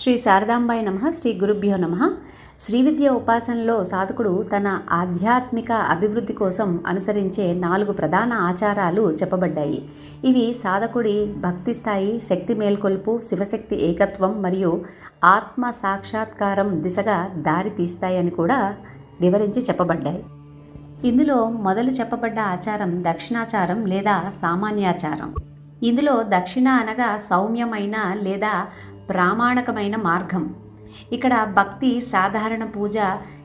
శ్రీ శారదాంబాయి నమ శ్రీ గురుభ్యో నమ. శ్రీ విద్య ఉపాసనలో సాధకుడు తన ఆధ్యాత్మిక అభివృద్ధి కోసం అనుసరించే నాలుగు ప్రధాన ఆచారాలు చెప్పబడ్డాయి. ఇవి సాధకుడి భక్తి స్థాయి శక్తి మేల్కొల్పు శివశక్తి ఏకత్వం మరియు ఆత్మ సాక్షాత్కారం దిశగా దారి తీస్తాయని కూడా వివరించి చెప్పబడ్డాయి. ఇందులో మొదలు చెప్పబడ్డ ఆచారం దక్షిణాచారం లేదా సామాన్యాచారం. ఇందులో దక్షిణ అనగా సౌమ్యమైన లేదా ప్రామాణికమైన మార్గం. ఇక్కడ భక్తి సాధారణ పూజ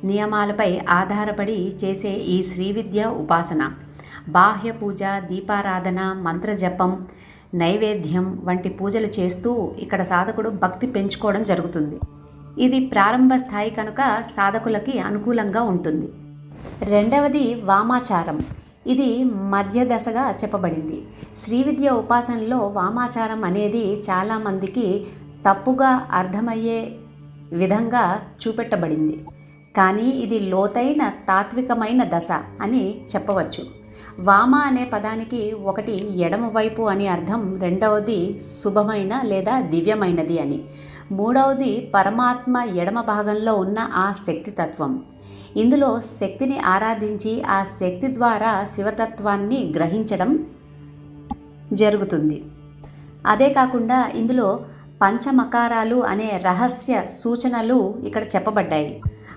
నియమాలపై ఆధారపడి చేసే ఈ శ్రీవిద్య ఉపాసన. బాహ్య పూజ దీపారాధన మంత్రజపం నైవేద్యం వంటి పూజలు చేస్తూ ఇక్కడ సాధకుడు భక్తి పెంచుకోవడం జరుగుతుంది. ఇది ప్రారంభ స్థాయి కనుక సాధకులకి అనుకూలంగా ఉంటుంది. రెండవది వామాచారం. ఇది మధ్య దశగా చెప్పబడింది. శ్రీవిద్య ఉపాసనలో వామాచారం అనేది చాలామందికి తప్పుగా అర్థమయ్యే విధంగా చూపెట్టబడింది. కానీ ఇది లోతైన తాత్వికమైన దశ అని చెప్పవచ్చు. వామ అనే పదానికి ఒకటి ఎడమవైపు అని అర్థం రెండవది శుభమైన లేదా దివ్యమైనది అని. మూడవది పరమాత్మ ఎడమ భాగంలో ఉన్న ఆ శక్తితత్వం ఇందులో శక్తిని ఆరాధించి ఆ శక్తి ద్వారా శివతత్వాన్ని గ్రహించడం జరుగుతుంది. అదే కాకుండా ఇందులో పంచమకారాలు అనే రహస్య సూచనలు ఇక్కడ చెప్పబడ్డాయి.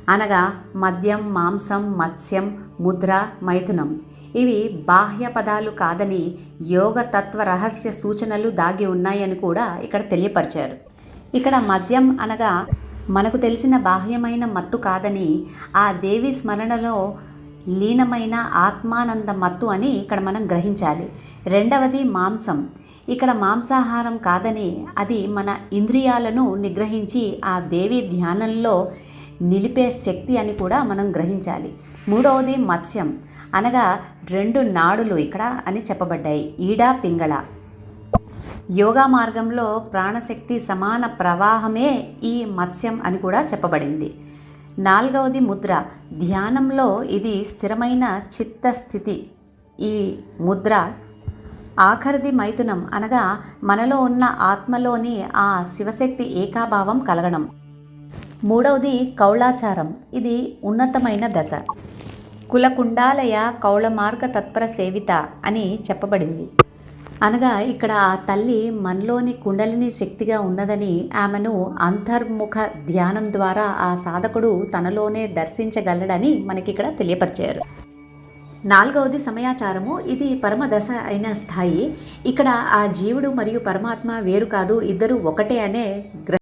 అనగా మద్యం మాంసం మత్స్యం ముద్ర మైథునం. ఇవి బాహ్య పదాలు కాదని యోగ తత్వ రహస్య సూచనలు దాగి ఉన్నాయని కూడా ఇక్కడ తెలియపరిచారు. ఇక్కడ మద్యం అనగా మనకు తెలిసిన బాహ్యమైన మత్తు కాదని ఆ దేవి స్మరణలో లీనమైన ఆత్మానంద మత్తు అని ఇక్కడ మనం గ్రహించాలి. రెండవది మాంసం. ఇక్కడ మాంసాహారం కాదని అది మన ఇంద్రియాలను నిగ్రహించి ఆ దేవి ధ్యానంలో నిలిపే శక్తి అని కూడా మనం గ్రహించాలి. మూడవది మత్స్యం. అనగా రెండు నాడులు ఇక్కడ అని చెప్పబడ్డాయి. ఈడా పింగళ. యోగా మార్గంలో ప్రాణశక్తి సమాన ప్రవాహమే ఈ మత్స్యం అని కూడా చెప్పబడింది. నాలుగవది ముద్ర. ధ్యానంలో ఇది స్థిరమైన చిత్తస్థితి. ఈ ముద్ర ఆఖరిది మైథునం అనగా మనలో ఉన్న ఆత్మలోని ఆ శివశక్తి ఏకాభావం కలగడం. మూడవది కౌళాచారం. ఇది ఉన్నతమైన దశ. కులకుండాలయ కౌళమార్గ తత్పర సేవిత అని చెప్పబడింది. అనగా ఇక్కడ ఆ తల్లి మనలోని కుండలిని శక్తిగా ఉన్నదని ఆమెను అంతర్ముఖ ధ్యానం ద్వారా ఆ సాధకుడు తనలోనే దర్శించగలడని మనకి ఇక్కడ తెలియపరిచారు. నాలుగవది సమయాచారము. ఇది పరమదశ అయిన స్థాయి. ఇక్కడ ఆ జీవుడు మరియు పరమాత్మ వేరు కాదు ఇద్దరు ఒకటే అనే గ్రహ